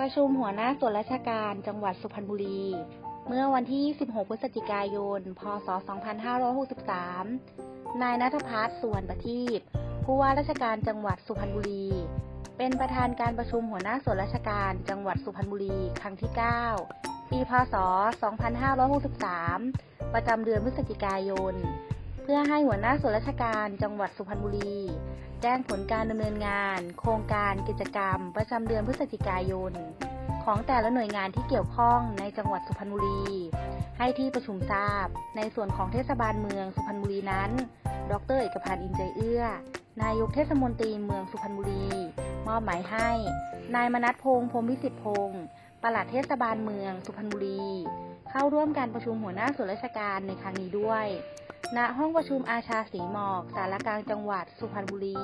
ประชุมหัวหน้าส่วนราชการจังหวัดสุพรรณบุรี เมื่อวันที่ 16 พฤศจิกายน พศ 2563 นายนัทพัฒน์สุวรรณประทีปผู้ว่าราชการจังหวัดสุพรรณบุรี เป็นประธานการประชุมหัวหน้าส่วนราชการจังหวัดสุพรรณบุรี ครั้งที่ 9 ปี พศ 2563 ประจำเดือนพฤศจิกายน พื่อให้หัวหน้าส่วนราชการจังหวัดสุพรรณบุรี แจ้งผลการดำเนินงาน โครงการกิจกรรม ประจำเดือนพฤศจิกายน ของแต่ละหน่วยงานที่เกี่ยวข้องในจังหวัดสุพรรณบุรี ให้ที่ประชุมทราบ ในส่วนของเทศบาลเมืองสุพรรณบุรีนั้น ดรเอกพันธ์อินใจเอื้อ นายกเทศมนตรีเมืองสุพรรณบุรี มอบหมายให้ นายมนัทพงษ์พรหมวิสิทธิพงศ์ปลัดเทศบาลเมืองสุพรรณบุรี เข้าร่วมการประชุมหัวหน้าส่วนราชการในครั้งนี้ด้วย ณห้องประชุมอาชาสีหมอก สารกลางจังหวัดสุพรรณบุรี